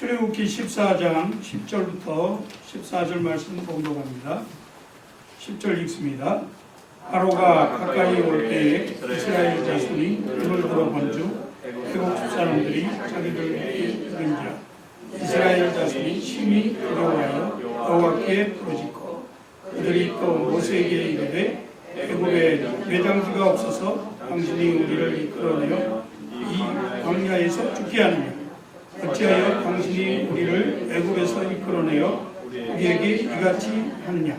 출애굽기 14장 10절부터 14절 말씀 봉독합니다. 10절 읽습니다. 바로가 가까이 올 때에 이스라엘 자손이 눈을 들어 본즉 애국 사람들이 자기들 이른지라 이스라엘 자손이 심히 두려워하여 여호와께 부르짖고 그들이 또 모세에게 이르되 애굽에 외장지가 없어서 당신이 우리를 이끌어내어 이 광야에서 죽게 하느냐 어찌하여 당신이 우리를 애굽에서 이끌어내어 우리에게 이같이 하느냐?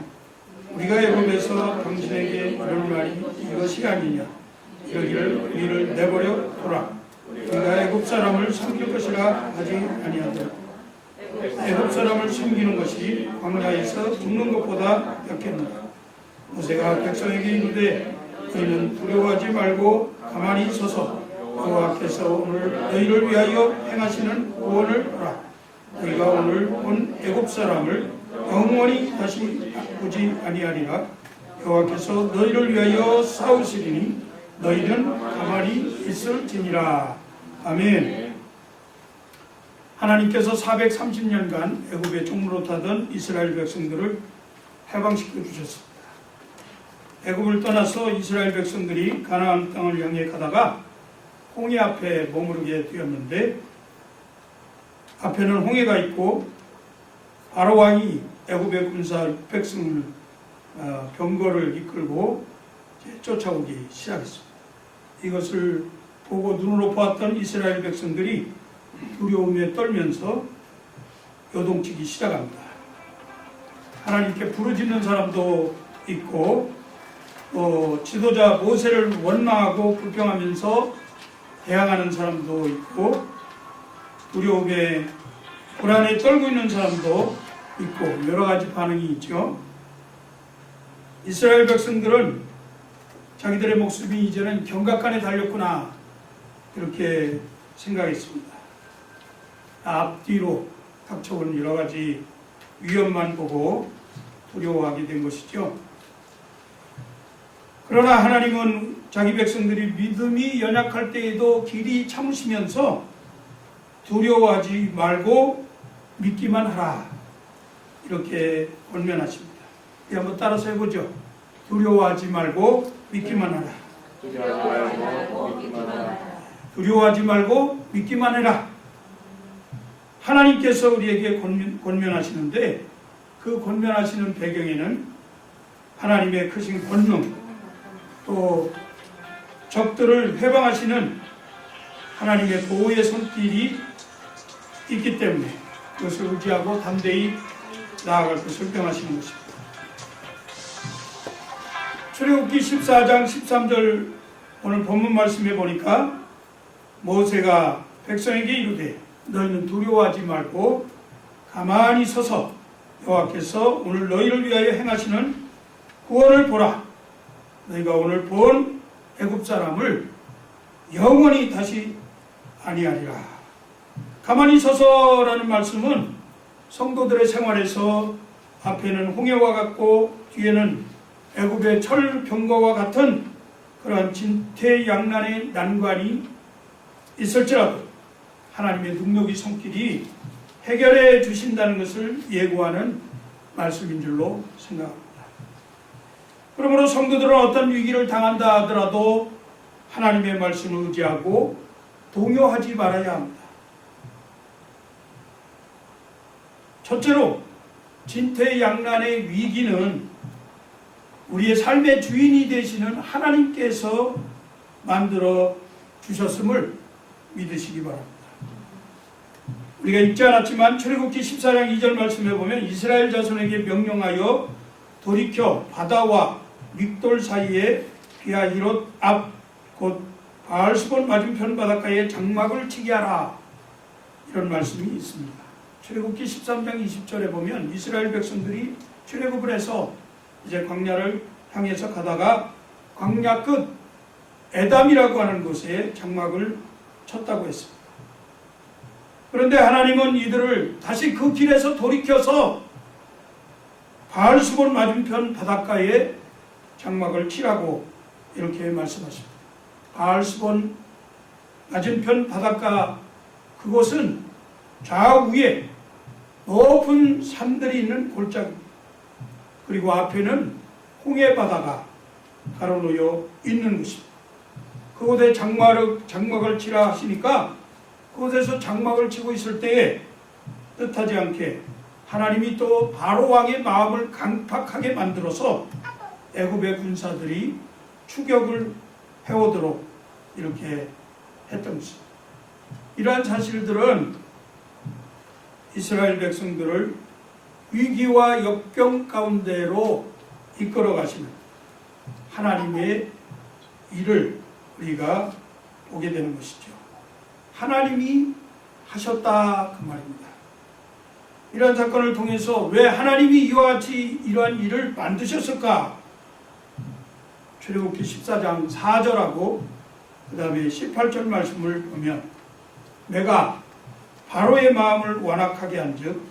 우리가 애굽에서 당신에게 이럴 말이 이것이 아니냐? 이러기를 우리를 내버려 두라. 우리가 애굽 사람을 섬길 것이라 하지 아니하더라. 애굽 사람을 섬기는 것이 광야에서 죽는 것보다 약했노라. 모세가 백성에게 이르되 너희는 두려워하지 말고 가만히 서서 여호와께서 오늘 너희를 위하여 행하시는 구원을 보라. 너희가 오늘 본 애굽 사람을 영원히 다시 보지 아니하리라. 여호와께서 너희를 위하여 싸우시리니 너희는 가만히 있을지니라. 아멘. 하나님께서 430년간 애굽의 종로로 타던 이스라엘 백성들을 해방시켜 주셨습니다. 애굽을 떠나서 이스라엘 백성들이 가나안 땅을 향해 가다가 홍해 앞에 머무르게 되었는데 앞에는 홍해가 있고 바로 왕이 애굽의 군사 600승을 어, 병거를 이끌고 쫓아오기 시작했습니다. 이것을 보고 눈으로 보았던 이스라엘 백성들이 두려움에 떨면서 요동치기 시작합니다. 하나님께 부르짖는 사람도 있고 또 지도자 모세를 원망하고 불평하면서 대항하는 사람도 있고 두려움에 불안에 떨고 있는 사람도 있고 여러 가지 반응이 있죠. 이스라엘 백성들은 자기들의 목숨이 이제는 경각간에 달렸구나 이렇게 생각했습니다. 앞뒤로 닥쳐온 여러 가지 위험만 보고 두려워하게 된 것이죠. 그러나 하나님은 자기 백성들이 믿음이 연약할 때에도 길이 참으시면서 두려워하지 말고 믿기만 하라. 이렇게 권면하십니다. 이 한번 따라서 해보죠. 두려워하지 말고 믿기만 하라. 두려워하지 말고 믿기만 해라. 하나님께서 우리에게 권면, 권면하시는데 그 권면하시는 배경에는 하나님의 크신 권능 또 적들을 해방하시는 하나님의 보호의 손길이 있기 때문에 그것을 의지하고 담대히 나아갈 것을 명하시는 것입니다. 출애굽기 14장 13절 오늘 본문 말씀에 보니까 모세가 백성에게 이르되 너희는 두려워하지 말고 가만히 서서 여호와께서 오늘 너희를 위하여 행하시는 구원을 보라. 너희가 오늘 본 애굽 사람을 영원히 다시 아니하리라. 가만히 서서라는 말씀은 성도들의 생활에서 앞에는 홍해와 같고 뒤에는 애굽의 철 병거와 같은 그러한 진퇴양난의 난관이 있을지라도 하나님의 능력이 손길이 해결해 주신다는 것을 예고하는 말씀인 줄로 생각합니다. 그러므로 성도들은 어떤 위기를 당한다 하더라도 하나님의 말씀을 의지하고 동요하지 말아야 합니다. 첫째로 진퇴양난의 위기는 우리의 삶의 주인이 되시는 하나님께서 만들어 주셨음을 믿으시기 바랍니다. 우리가 읽지 않았지만 출애굽기 14장 2절 말씀에 보면 이스라엘 자손에게 명령하여 돌이켜 바다와 믹돌 사이에 비아히롯 앞곧 바알스본 맞은편 바닷가에 장막을 치게 하라 이런 말씀이 있습니다. 출애굽기 13장 20절에 보면 이스라엘 백성들이 출애굽을 해서 이제 광야를 향해서 가다가 광야 끝 에담이라고 하는 곳에 장막을 쳤다고 했습니다. 그런데 하나님은 이들을 다시 그 길에서 돌이켜서 바알수본 맞은편 바닷가에 장막을 치라고 이렇게 말씀하십니다. 바알수본 맞은편 바닷가 그곳은 좌우에 높은 산들이 있는 골짜기 그리고 앞에는 홍해 바다가 가로놓여 있는 곳입니다. 그곳에 장막을, 장막을 치라 하시니까 그곳에서 장막을 치고 있을 때에 뜻하지 않게 하나님이 또 바로 왕의 마음을 강팍하게 만들어서 애굽의 군사들이 추격을 해오도록 이렇게 했던 것입니다. 이러한 사실들은 이스라엘 백성들을 위기와 역경 가운데로 이끌어 가시는 하나님의 일을 우리가 보게 되는 것이죠. 하나님이 하셨다 그 말입니다. 이러한 사건을 통해서 왜 하나님이 이와 같이 이러한 일을 만드셨을까? 출애굽기 14장 4절하고 그 다음에 18절 말씀을 보면 내가 바로의 마음을 완악하게 한즉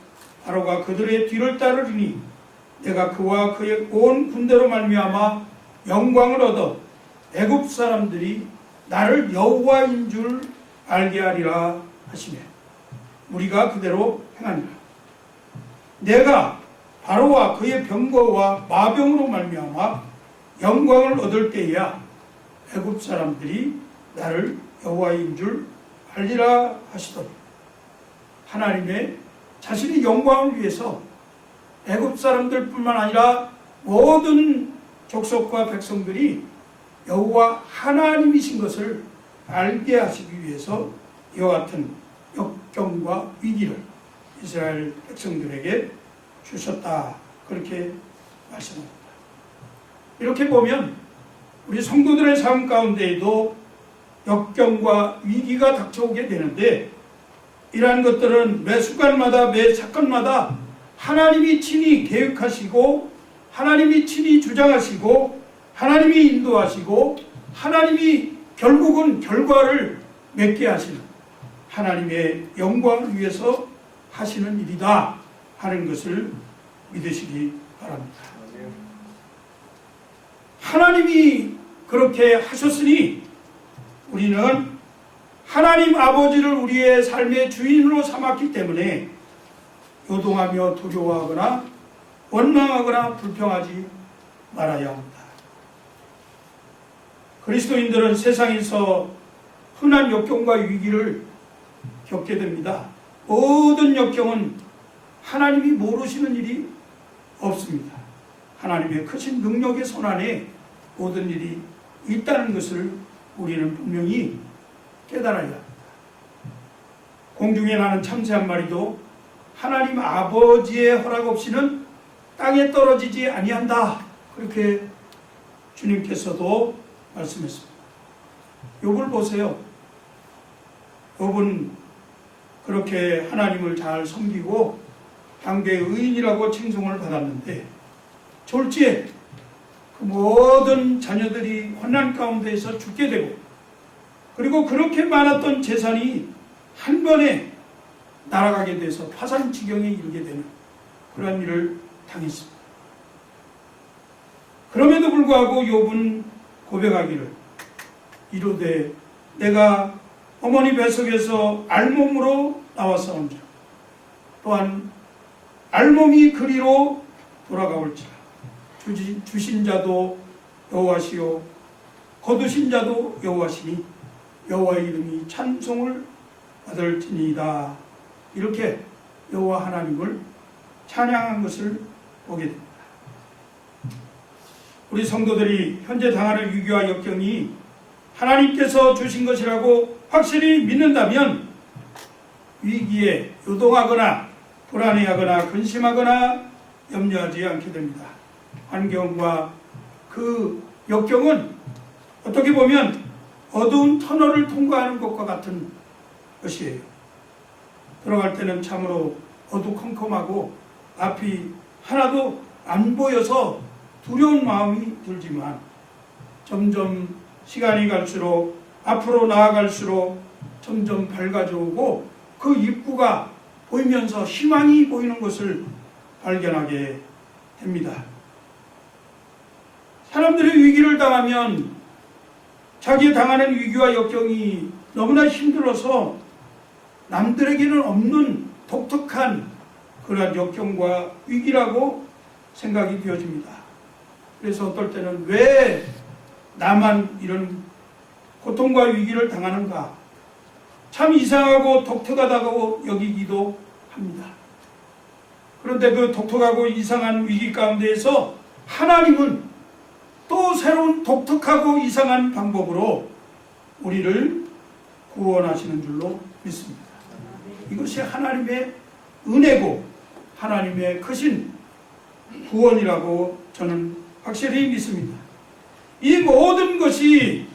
바로가 그들의 뒤를 따르리니 내가 그와 그의 온 군대로 말미암아 영광을 얻어 애굽 사람들이 나를 여호와인 줄 알게 하리라 하시며 우리가 그대로 행하니라. 내가 바로와 그의 병거와 마병으로 말미암아 영광을 얻을 때야 애굽 사람들이 나를 여호와인 줄 알리라 하시더니 하나님의 자신의 영광을 위해서 애굽 사람들뿐만 아니라 모든 족속과 백성들이 여호와 하나님이신 것을 알게 하시기 위해서 이와 같은 역경과 위기를 이스라엘 백성들에게 주셨다 그렇게 말씀합니다. 이렇게 보면 우리 성도들의 삶 가운데에도 역경과 위기가 닥쳐오게 되는데 이러한 것들은 매 순간마다 매 사건마다 하나님이 친히 계획하시고 하나님이 친히 주장하시고 하나님이 인도하시고 하나님이 결국은 결과를 맺게 하시는 하나님의 영광을 위해서 하시는 일이다 하는 것을 믿으시기 바랍니다. 하나님이 그렇게 하셨으니 우리는 하나님 아버지를 우리의 삶의 주인으로 삼았기 때문에 요동하며 두려워하거나 원망하거나 불평하지 말아야 합니다. 그리스도인들은 세상에서 흔한 역경과 위기를 겪게 됩니다. 모든 역경은 하나님이 모르시는 일이 없습니다. 하나님의 크신 능력의 손 안에 모든 일이 있다는 것을 우리는 분명히 깨달아야 합니다. 공중에 나는 참새 한 마리도 하나님 아버지의 허락 없이는 땅에 떨어지지 아니한다. 그렇게 주님께서도 말씀했습니다. 욥을 보세요. 욥은 그렇게 하나님을 잘 섬기고 당대 의인이라고 칭송을 받았는데 졸지에 그 모든 자녀들이 환난 가운데에서 죽게 되고 그리고 그렇게 많았던 재산이 한 번에 날아가게 돼서 파산 지경에 이르게 되는 그런 일을 당했습니다. 그럼에도 불구하고 욥은 고백하기를 이르되 내가 어머니 뱃속에서 알몸으로 나왔사온지라 또한 알몸이 그리로 돌아가올지라 주지, 주신 자도 여호와시요 거두신 자도 여호와시니 여호와의 이름이 찬송을 받을지니이다 이렇게 여호와 하나님을 찬양한 것을 보게 됩니다. 우리 성도들이 현재 당하는 위기와 역경이 하나님께서 주신 것이라고 확실히 믿는다면 위기에 요동하거나 불안해하거나 근심하거나 염려하지 않게 됩니다. 환경과 그 역경은 어떻게 보면 어두운 터널을 통과하는 것과 같은 것이에요. 들어갈 때는 참으로 어두컴컴하고 앞이 하나도 안 보여서 두려운 마음이 들지만 점점 시간이 갈수록 앞으로 나아갈수록 점점 밝아져 오고 그 입구가 보이면서 희망이 보이는 것을 발견하게 됩니다. 사람들이 위기를 당하면 자기 당하는 위기와 역경이 너무나 힘들어서 남들에게는 없는 독특한 그러한 역경과 위기라고 생각이 되어집니다. 그래서 어떨 때는 왜 나만 이런 고통과 위기를 당하는가? 참 이상하고 독특하다고 여기기도 합니다. 그런데 그 독특하고 이상한 위기 가운데에서 하나님은 또 새로운 독특하고 이상한 방법으로 우리를 구원하시는 줄로 믿습니다. 이것이 하나님의 은혜고 하나님의 크신 구원이라고 저는 확실히 믿습니다. 이 모든 것이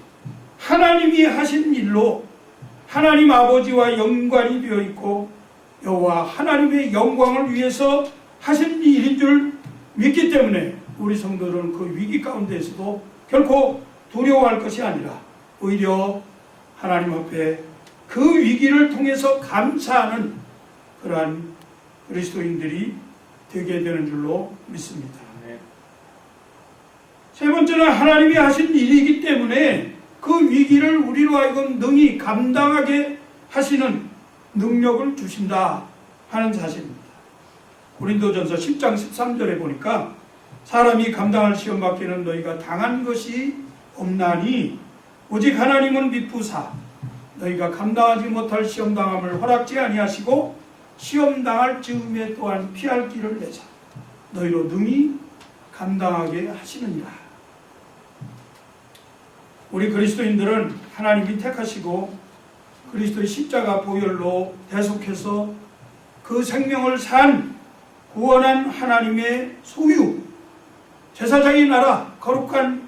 하나님이 하신 일로 하나님 아버지와 연관이 되어 있고 여호와 하나님의 영광을 위해서 하신 일인 줄 믿기 때문에 우리 성도들은 그 위기 가운데에서도 결코 두려워할 것이 아니라 오히려 하나님 앞에 그 위기를 통해서 감사하는 그러한 그리스도인들이 되게 되는 줄로 믿습니다. 세 번째는 하나님이 하신 일이기 때문에 그 위기를 우리로 하여금 능히 감당하게 하시는 능력을 주신다 하는 사실입니다. 고린도전서 10장 13절에 보니까 사람이 감당할 시험 밖에는 너희가 당한 것이 없나니 오직 하나님은 미쁘사 너희가 감당하지 못할 시험 당함을 허락지 아니하시고 시험 당할 즈음에 또한 피할 길을 내사 너희로 능히 감당하게 하시느니라. 우리 그리스도인들은 하나님이 택하시고 그리스도의 십자가 보혈로 대속해서 그 생명을 산 구원한 하나님의 소유 제사장의 나라 거룩한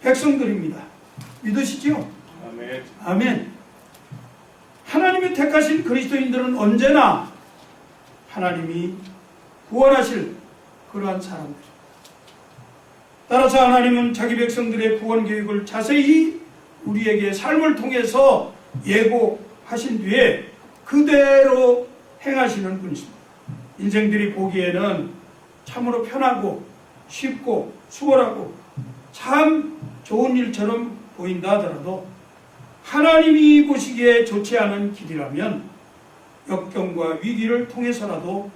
백성들입니다. 믿으시죠? 아멘. 아멘. 하나님이 택하신 그리스도인들은 언제나 하나님이 구원하실 그러한 사람들. 따라서 하나님은 자기 백성들의 구원 계획을 자세히 우리에게 삶을 통해서 예고하신 뒤에 그대로 행하시는 분이십니다. 인생들이 보기에는 참으로 편하고 쉽고 수월하고 참 좋은 일처럼 보인다 하더라도 하나님이 보시기에 좋지 않은 길이라면 역경과 위기를 통해서라도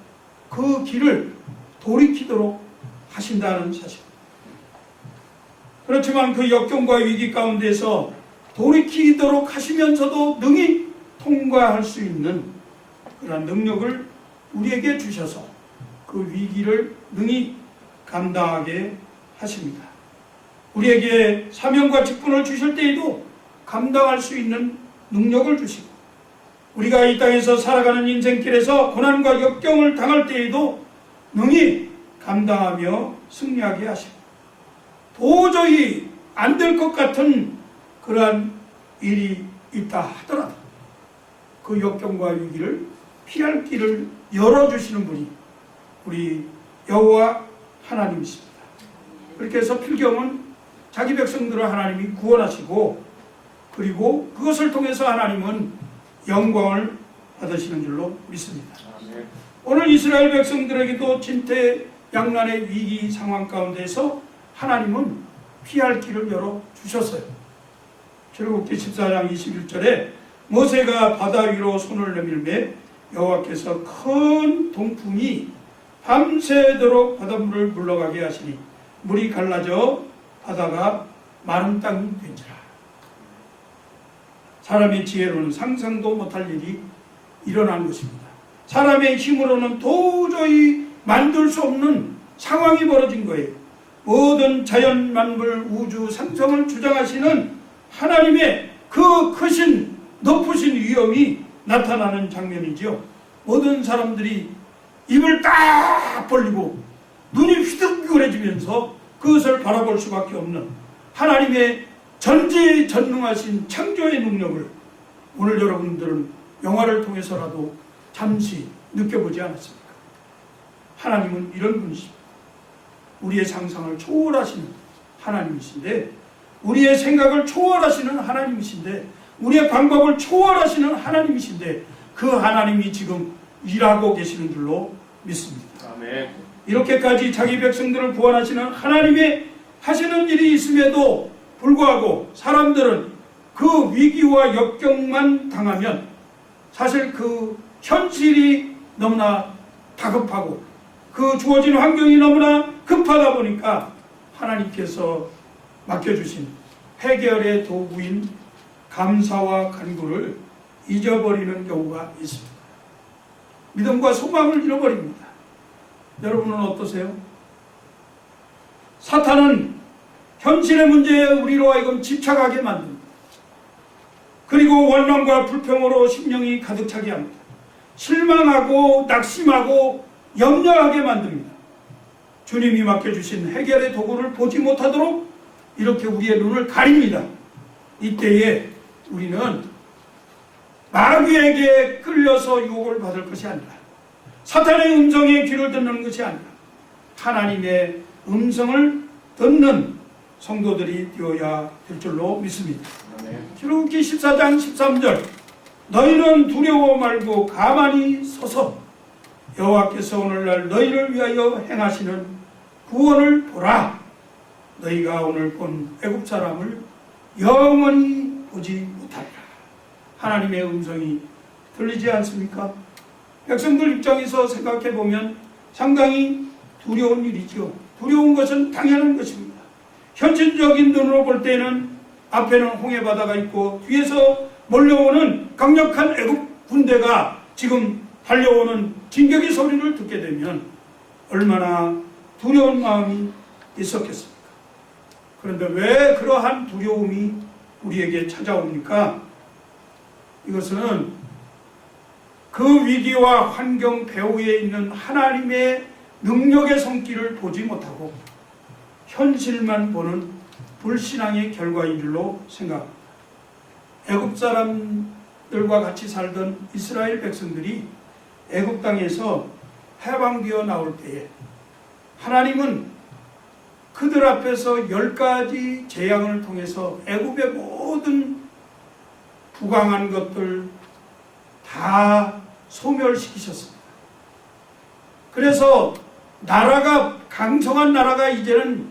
그 길을 돌이키도록 하신다는 사실. 그렇지만 그 역경과 위기 가운데서 돌이키도록 하시면서도 능히 통과할 수 있는 그런 능력을 우리에게 주셔서 그 위기를 능히 감당하게 하십니다. 우리에게 사명과 직분을 주실 때에도 감당할 수 있는 능력을 주시고 우리가 이 땅에서 살아가는 인생길에서 고난과 역경을 당할 때에도 능히 감당하며 승리하게 하시고 도저히 안 될 것 같은 그러한 일이 있다 하더라도 그 역경과 위기를 피할 길을 열어주시는 분이 우리 여호와 하나님이십니다. 그렇게 해서 필경은 자기 백성들을 하나님이 구원하시고 그리고 그것을 통해서 하나님은 영광을 받으시는 줄로 믿습니다. 오늘 이스라엘 백성들에게도 진퇴양난의 위기 상황 가운데서 하나님은 피할 길을 열어 주셨어요. 출애굽기 14장 21절에 모세가 바다 위로 손을 내밀매 여호와께서 큰 동풍이 밤새도록 바닷물을 물러가게 하시니 물이 갈라져 바다가 마른 땅이 된지라. 사람의 지혜로는 상상도 못할 일이 일어난 것입니다. 사람의 힘으로는 도저히 만들 수 없는 상황이 벌어진 거예요. 모든 자연 만물 우주 상성을 주장하시는 하나님의 그 크신 높으신 위엄이 나타나는 장면이죠. 모든 사람들이 입을 딱 벌리고 눈이 휘둥그레지면서 그것을 바라볼 수밖에 없는 하나님의 전지전능하신 창조의 능력을 오늘 여러분들은 영화를 통해서라도 잠시 느껴보지 않았습니까? 하나님은 이런 분이십니다. 우리의 상상을 초월하시는 하나님이신데, 우리의 생각을 초월하시는 하나님이신데, 우리의 방법을 초월하시는 하나님이신데, 그 하나님이 지금 일하고 계시는 줄로 믿습니다. 아멘. 이렇게까지 자기 백성들을 구원하시는 하나님의 하시는 일이 있음에도 불구하고 사람들은 그 위기와 역경만 당하면 사실 그 현실이 너무나 다급하고 그 주어진 환경이 너무나 급하다 보니까 하나님께서 맡겨주신 해결의 도구인 감사와 간구를 잊어버리는 경우가 있습니다. 믿음과 소망을 잃어버립니다. 여러분은 어떠세요? 사탄은 현실의 문제에 우리로 하여금 집착하게 만듭니다. 그리고 원망과 불평으로 심령이 가득 차게 합니다. 실망하고 낙심하고 염려하게 만듭니다. 주님이 맡겨주신 해결의 도구를 보지 못하도록 이렇게 우리의 눈을 가립니다. 이때에 우리는 마귀에게 끌려서 유혹을 받을 것이 아니라 사탄의 음성에 귀를 듣는 것이 아니라 하나님의 음성을 듣는 성도들이 되어야 될 줄로 믿습니다. 출애굽기 14장 13절 너희는 두려워 말고 가만히 서서 여호와께서 오늘날 너희를 위하여 행하시는 구원을 보라 너희가 오늘 본 애굽 사람을 영원히 보지 못 하나님의 음성이 들리지 않습니까? 백성들 입장에서 생각해 보면 상당히 두려운 일이죠. 두려운 것은 당연한 것입니다. 현실적인 눈으로 볼 때는 앞에는 홍해 바다가 있고 뒤에서 몰려오는 강력한 애국 군대가 지금 달려오는 진격의 소리를 듣게 되면 얼마나 두려운 마음이 있었겠습니까? 그런데 왜 그러한 두려움이 우리에게 찾아옵니까? 이것은 그 위기와 환경 배후에 있는 하나님의 능력의 손길을 보지 못하고 현실만 보는 불신앙의 결과인 줄로 생각합니다. 애굽 사람들과 같이 살던 이스라엘 백성들이 애굽 땅에서 해방되어 나올 때에 하나님은 그들 앞에서 열 가지 재앙을 통해서 애굽의 모든 부강한 것들 다 소멸시키셨습니다. 그래서 나라가 강성한 나라가 이제는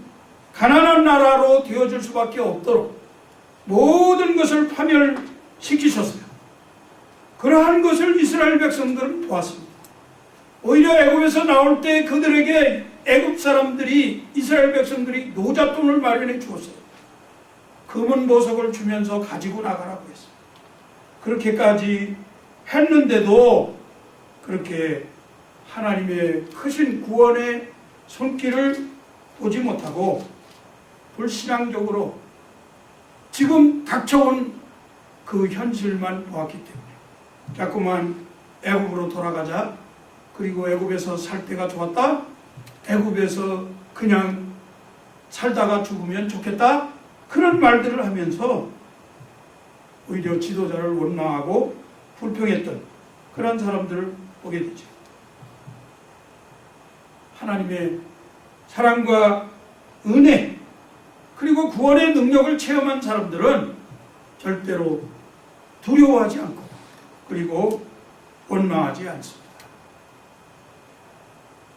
가난한 나라로 되어줄 수밖에 없도록 모든 것을 파멸시키셨어요. 그러한 것을 이스라엘 백성들은 보았습니다. 오히려 애굽에서 나올 때 그들에게 애굽 사람들이 이스라엘 백성들이 노잣돈을 마련해 주었어요. 금은 보석을 주면서 가지고 나가라고 했어요. 그렇게까지 했는데도 그렇게 하나님의 크신 구원의 손길을 보지 못하고 불신앙적으로 지금 닥쳐온 그 현실만 보았기 때문에 자꾸만 애굽으로 돌아가자. 그리고 애굽에서 살 때가 좋았다. 애굽에서 그냥 살다가 죽으면 좋겠다. 그런 말들을 하면서 오히려 지도자를 원망하고 불평했던 그런 사람들을 보게 되죠. 하나님의 사랑과 은혜 그리고 구원의 능력을 체험한 사람들은 절대로 두려워하지 않고 그리고 원망하지 않습니다.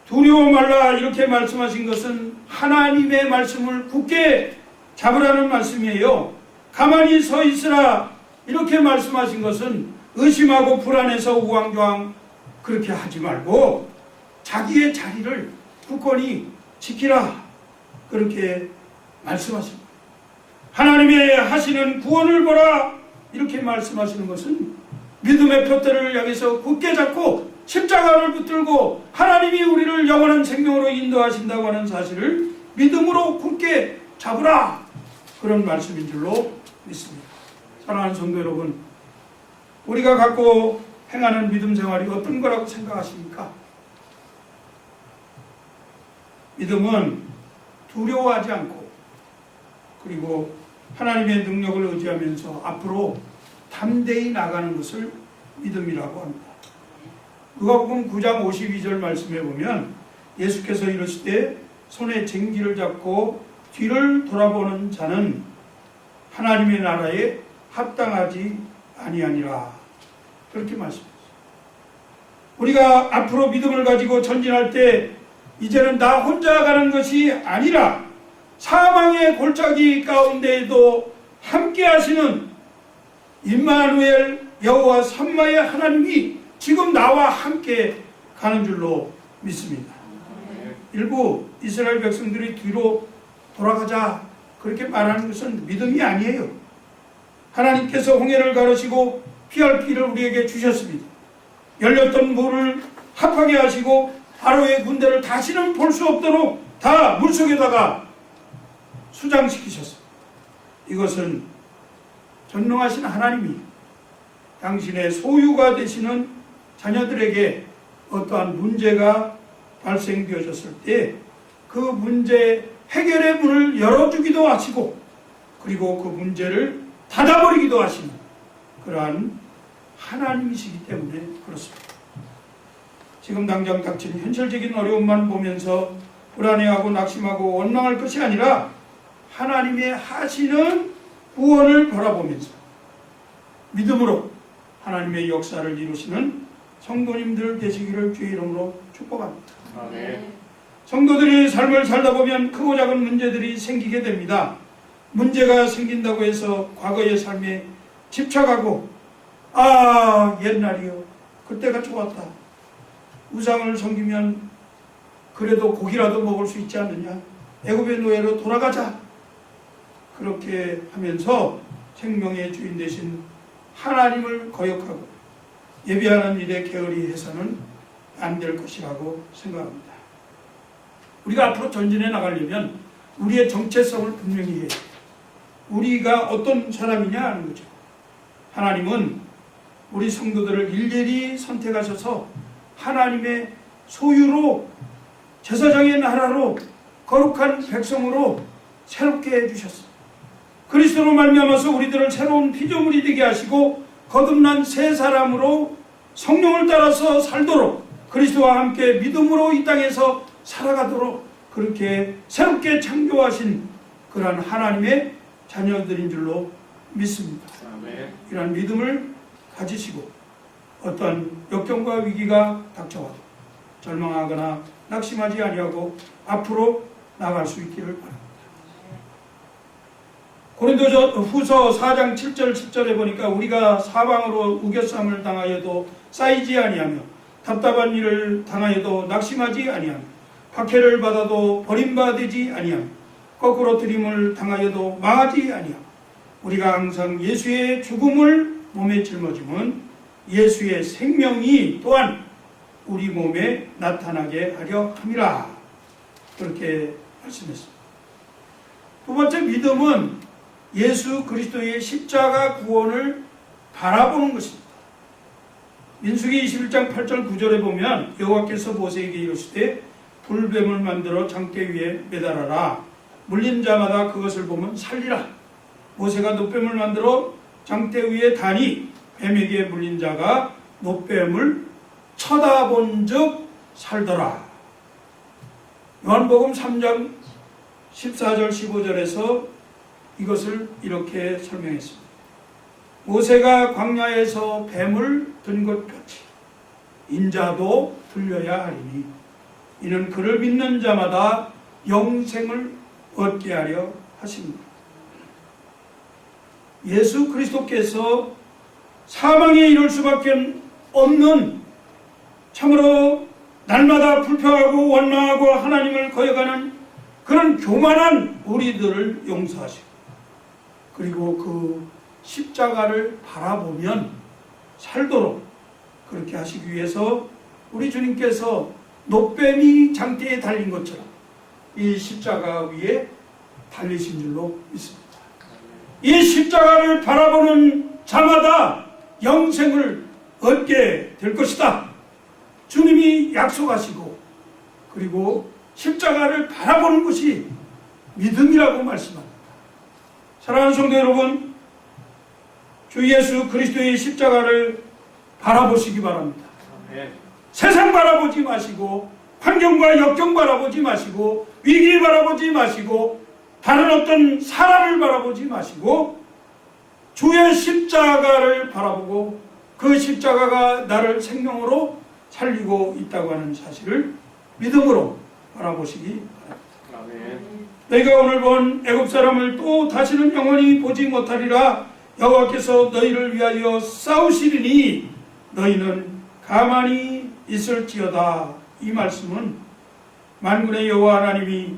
두려워 말라 이렇게 말씀하신 것은 하나님의 말씀을 굳게 잡으라는 말씀이에요. 가만히 서 있으라 이렇게 말씀하신 것은 의심하고 불안해서 우왕좌왕 그렇게 하지 말고 자기의 자리를 굳건히 지키라 그렇게 말씀하십니다. 하나님의 하시는 구원을 보라 이렇게 말씀하시는 것은 믿음의 표대를 향해서 굳게 잡고 십자가를 붙들고 하나님이 우리를 영원한 생명으로 인도하신다고 하는 사실을 믿음으로 굳게 잡으라 그런 말씀인 줄로 믿습니다. 사랑하는 성도 여러분, 우리가 갖고 행하는 믿음 생활이 어떤 거라고 생각하십니까? 믿음은 두려워하지 않고 그리고 하나님의 능력을 의지하면서 앞으로 담대히 나가는 것을 믿음이라고 합니다. 누가복음 9장 52절 말씀에 보면 예수께서 이르실 때 손에 쟁기를 잡고 뒤를 돌아보는 자는 하나님의 나라에 합당하지 아니하니라 그렇게 말씀하셨어요. 우리가 앞으로 믿음을 가지고 전진할 때 이제는 나 혼자 가는 것이 아니라 사망의 골짜기 가운데에도 함께 하시는 임마누엘 여호와 삼마의 하나님이 지금 나와 함께 가는 줄로 믿습니다. 일부 이스라엘 백성들이 뒤로 돌아가자 그렇게 말하는 것은 믿음이 아니에요. 하나님께서 홍해를 가르시고 피할 길을 우리에게 주셨습니다. 열렸던 물을 합하게 하시고 바로의 군대를 다시는 볼 수 없도록 다 물속에다가 수장시키셨습니다. 이것은 전능하신 하나님이 당신의 소유가 되시는 자녀들에게 어떠한 문제가 발생되어졌을 때 그 문제 해결의 문을 열어주기도 하시고 그리고 그 문제를 닫아버리기도 하시는 그러한 하나님이시기 때문에 그렇습니다. 지금 당장 닥친 현실적인 어려움만 보면서 불안해하고 낙심하고 원망할 것이 아니라 하나님의 하시는 구원을 바라보면서 믿음으로 하나님의 역사를 이루시는 성도님들 되시기를 주의 이름으로 축복합니다. 아멘. 성도들이 삶을 살다 보면 크고 작은 문제들이 생기게 됩니다. 문제가 생긴다고 해서 과거의 삶에 집착하고 아 옛날이요 그때가 좋았다. 우상을 섬기면 그래도 고기라도 먹을 수 있지 않느냐. 애굽의 노예로 돌아가자. 그렇게 하면서 생명의 주인 되신 하나님을 거역하고 예비하는 일에 게을리 해서는 안 될 것이라고 생각합니다. 우리가 앞으로 전진해 나가려면 우리의 정체성을 분명히 해요. 우리가 어떤 사람이냐 하는 거죠. 하나님은 우리 성도들을 일일이 선택하셔서 하나님의 소유로 제사장의 나라로 거룩한 백성으로 새롭게 해주셨어요. 그리스도로 말미암아서 우리들을 새로운 피조물이 되게 하시고 거듭난 새 사람으로 성령을 따라서 살도록 그리스도와 함께 믿음으로 이 땅에서 살아가도록 그렇게 새롭게 창조하신 그러한 하나님의 자녀들인 줄로 믿습니다. 아멘. 이러한 믿음을 가지시고 어떤 역경과 위기가 닥쳐와도 절망하거나 낙심하지 아니하고 앞으로 나갈 수 있기를 바랍니다. 고린도전 후서 4장 7절 10절에 보니까 우리가 사방으로 우겨쌈을 당하여도 쌓이지 아니하며 답답한 일을 당하여도 낙심하지 아니하며 박해를 받아도 버림받지 아니하며 거꾸로 들임을 당하여도 망하지 아니하며 우리가 항상 예수의 죽음을 몸에 짊어지면 예수의 생명이 또한 우리 몸에 나타나게 하려 함이라 그렇게 말씀했습니다. 두 번째 믿음은 예수 그리스도의 십자가 구원을 바라보는 것입니다. 민수기 21장 8절 9절에 보면 여호와께서 모세에게 이르시되 불뱀을 만들어 장대 위에 매달아라 물린 자마다 그것을 보면 살리라 모세가 노뱀을 만들어 장대 위에 다니 뱀에게 물린 자가 노뱀을 쳐다본 즉 살더라 요한복음 3장 14절 15절에서 이것을 이렇게 설명했습니다. 모세가 광야에서 뱀을 든 것 같이 인자도 들려야 하리니 이는 그를 믿는 자마다 영생을 얻게 하려 하십니다. 예수 그리스도께서 사망에 이를 수밖에 없는 참으로 날마다 불평하고 원망하고 하나님을 거역하는 그런 교만한 우리들을 용서하시고 그리고 그 십자가를 바라보면 살도록 그렇게 하시기 위해서 우리 주님께서 노뱀이 장대에 달린 것처럼 이 십자가 위에 달리신 줄로 믿습니다. 이 십자가를 바라보는 자마다 영생을 얻게 될 것이다. 주님이 약속하시고 그리고 십자가를 바라보는 것이 믿음이라고 말씀합니다. 사랑하는 성도 여러분, 주 예수 그리스도의 십자가를 바라보시기 바랍니다. 아멘. 세상 바라보지 마시고 환경과 역경 바라보지 마시고 위기 바라보지 마시고 다른 어떤 사람을 바라보지 마시고 주의 십자가를 바라보고 그 십자가가 나를 생명으로 살리고 있다고 하는 사실을 믿음으로 바라보시기 바랍니다. 아멘. 너희가 오늘 본 애굽 사람을 또 다시는 영원히 보지 못하리라 여호와께서 너희를 위하여 싸우시리니 너희는 가만히 있을지어다. 이 말씀은 만군의 여호와 하나님이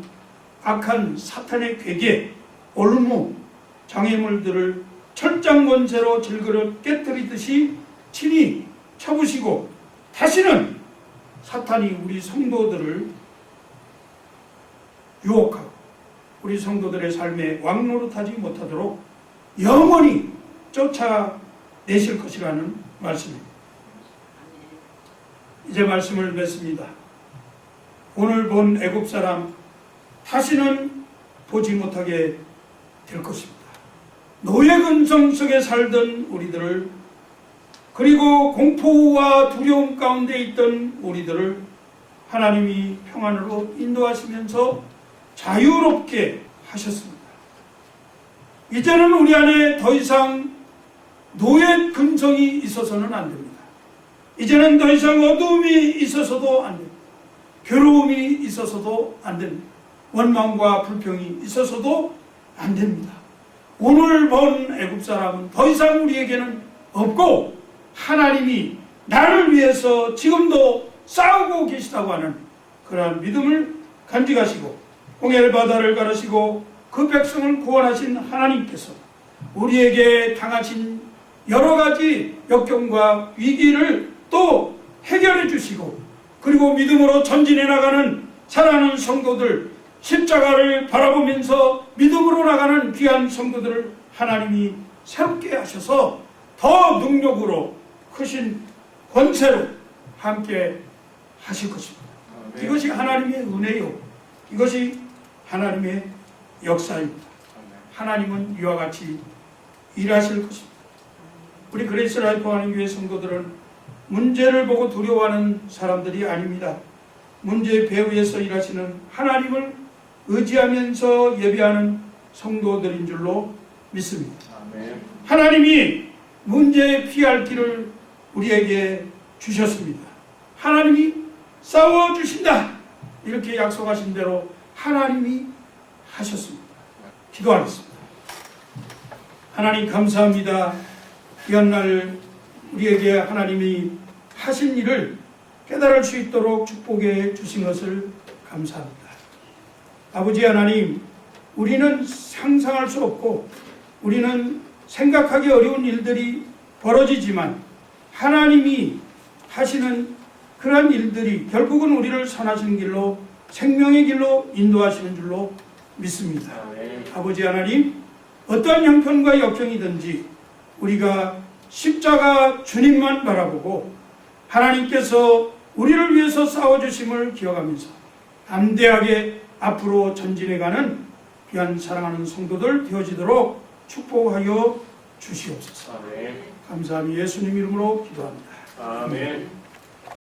악한 사탄의 괴계, 올무, 장애물들을 철장 권세로 질그릇 깨뜨리듯이 친히 쳐부시고 다시는 사탄이 우리 성도들을 유혹하고 우리 성도들의 삶에 왕노릇하지 못하도록 영원히 쫓아내실 것이라는 말씀입니다. 이제 말씀을 맺습니다. 오늘 본 애굽 사람 다시는 보지 못하게 될 것입니다. 노예 근성 속에 살던 우리들을 그리고 공포와 두려움 가운데 있던 우리들을 하나님이 평안으로 인도하시면서 자유롭게 하셨습니다. 이제는 우리 안에 더 이상 노예 근성이 있어서는 안 됩니다. 이제는 더 이상 어두움이 있어서도 안 됩니다. 괴로움이 있어서도 안 됩니다. 원망과 불평이 있어서도 안 됩니다. 오늘 본 애굽 사람은 더 이상 우리에게는 없고 하나님이 나를 위해서 지금도 싸우고 계시다고 하는 그러한 믿음을 간직하시고 홍해를 바다를 가르시고 그 백성을 구원하신 하나님께서 우리에게 당하신 여러 가지 역경과 위기를 또 해결해 주시고 그리고 믿음으로 전진해 나가는 사랑하는 성도들 십자가를 바라보면서 믿음으로 나가는 귀한 성도들을 하나님이 새롭게 하셔서 더 능력으로 크신 권세로 함께 하실 것입니다. 이것이 하나님의 은혜요. 이것이 하나님의 역사입니다. 하나님은 이와 같이 일하실 것입니다. 우리 그레이스 라이프 하는 교회 성도들은 문제를 보고 두려워하는 사람들이 아닙니다. 문제의 배후에서 일하시는 하나님을 의지하면서 예배하는 성도들인 줄로 믿습니다. 하나님이 문제에 피할 길을 우리에게 주셨습니다. 하나님이 싸워주신다. 이렇게 약속하신 대로 하나님이 하셨습니다. 기도하겠습니다. 하나님 감사합니다. 귀한 날 우리에게 하나님이 하신 일을 깨달을 수 있도록 축복해 주신 것을 감사합니다. 아버지 하나님, 우리는 상상할 수 없고 우리는 생각하기 어려운 일들이 벌어지지만 하나님이 하시는 그러한 일들이 결국은 우리를 선하시는 길로 생명의 길로 인도하시는 줄로 믿습니다. 아버지 하나님, 어떠한 형편과 역경이든지 우리가 십자가 주님만 바라보고 하나님께서 우리를 위해서 싸워주심을 기억하면서 담대하게 앞으로 전진해가는 귀한 사랑하는 성도들 되어지도록 축복하여 주시옵소서. 감사함이 예수님 이름으로 기도합니다. 아멘.